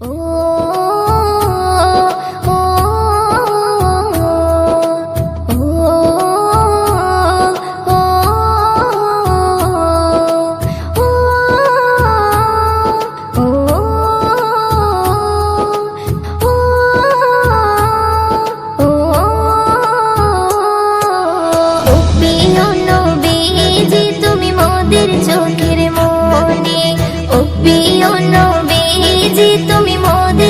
ও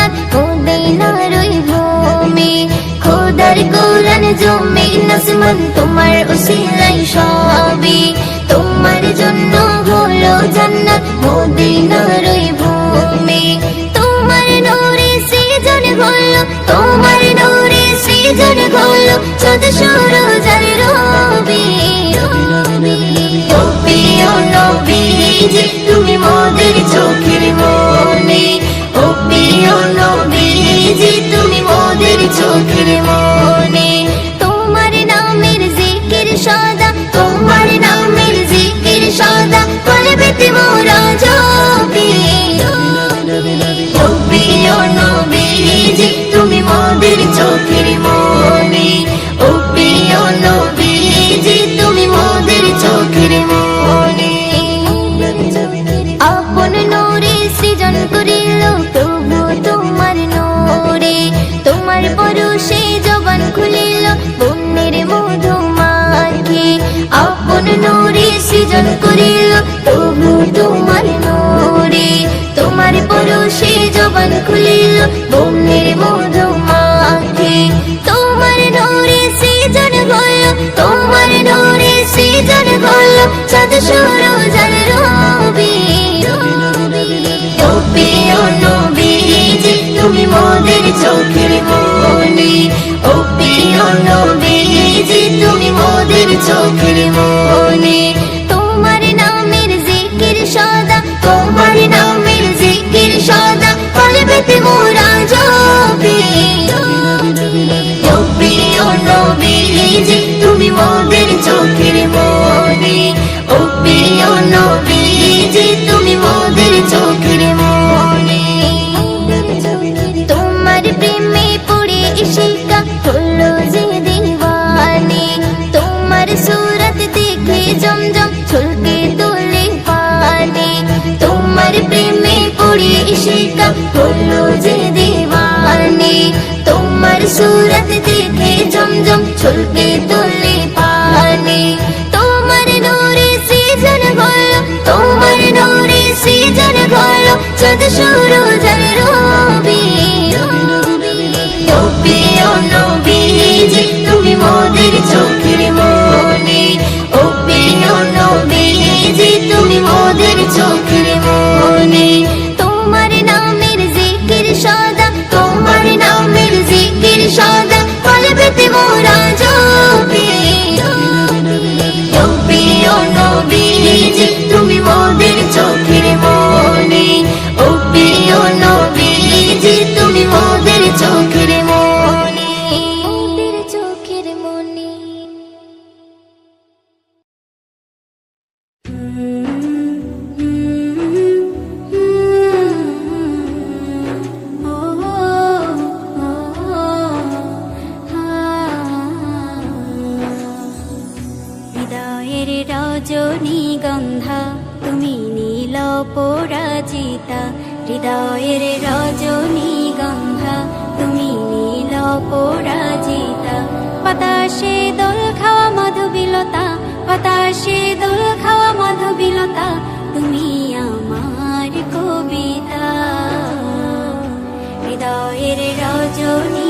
জান্নাত মদিনার ওই ভূমি। খোদার কোরআন জমিন আসমান তোমার উসিলাই সবে তোমার জন্য হলো জান্নাত মদিনার ওই ভূমি। তোমার নূরে সৃজন হলো, তোমার নূরে সৃজন হলো চোদ সূরজের রবি। প্রিয় তুমি মোদের চোখের মনে। ও প্রিয় সৃজন করিল, তবু তোমার নোরে, তোমার পরশে জবান খুলিল, বন্যের মধু মাখে। তোমার নোরে সৃজন হল, তোমার নোরে সৃজন হল, চাঁদ সূরজের রবি হলো চাঁদ নীল পরাজিতা হৃদয়ের রজনী গন্ধা তুমি নীল পরাজিতা বাতাসে দোল খাওয়া মধুবিলতা, বাতাসে দোল খাওয়া মধুবিলতা, তুমি আমার কবিতা। হৃদয়ের রজনী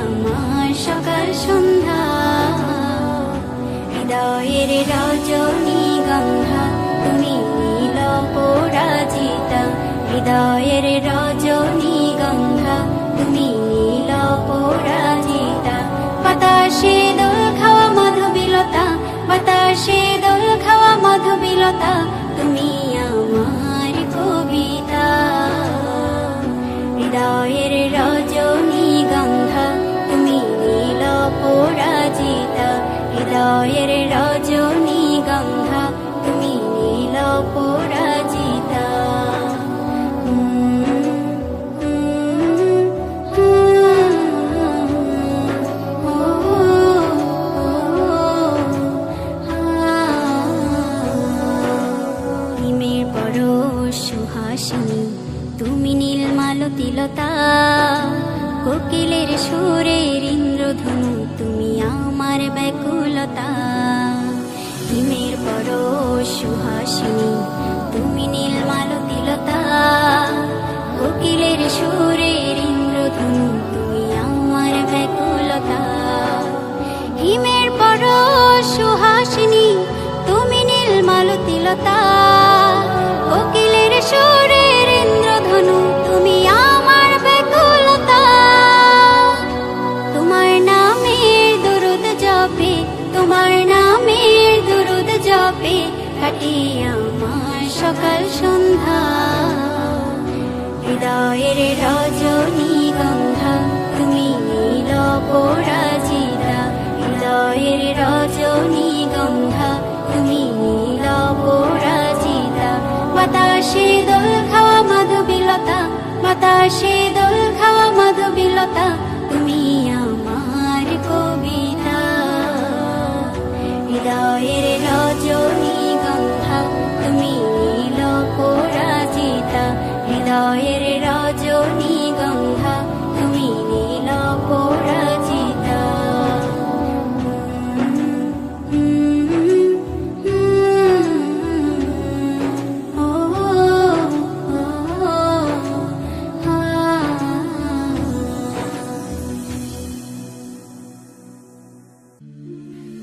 আমার সকাল সন্ধ্যা। হৃদয়ের রজনী গন্ধা, তুমি নীল পরাজিতা। হৃদয়ের রজনী গন্ধা, তুমি নীল পরাজিতা। বাতাসে দোল খাওয়া মাধবীলতা বাতাসে দোল খাওয়া মাধবীলতা কোকিলের সুরের ইন্দ্রধনু, তুমি আমার ব্যাকুলতা। হিমের বড় সুহাসিনী, তুমি নীল মালতিলতা। কোকিলের সুরের ইন্দ্রধনু, তুমি আমার ব্যাকুলতা। হিমের বড় সুহাসিনী, তুমি নীল আমার সকাল সন্ধ্যা। হৃদয়ের রজনী গন্ধা, তুমি নীল পরাজিতা হৃদয়ের রজনী গন্ধা, তুমি নীল পরাজিতা বাতাসে দোল খাওয়া মাধবীলতা, বাতাসে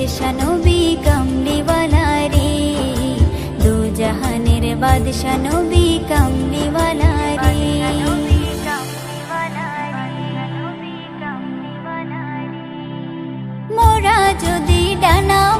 বাদশা নবী কামলিওয়ালারি দু জাহানের বাদশা নবী কামলিওয়ালারি মোরা যদি ডানাওয়ালা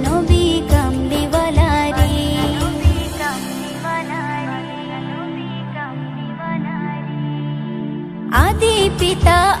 た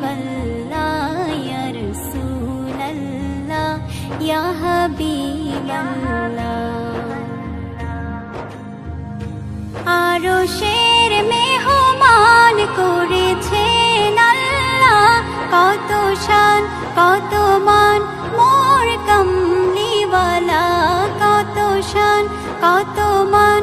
হাবিবাল্লাহ ইয়া রাসূলাল্লাহ ইয়া হাবিবাল্লাহ আরও শের মেহমান করেছেন আল্লাহ কত শান কত মান মোর কমলিওয়ালা কত শান কত মান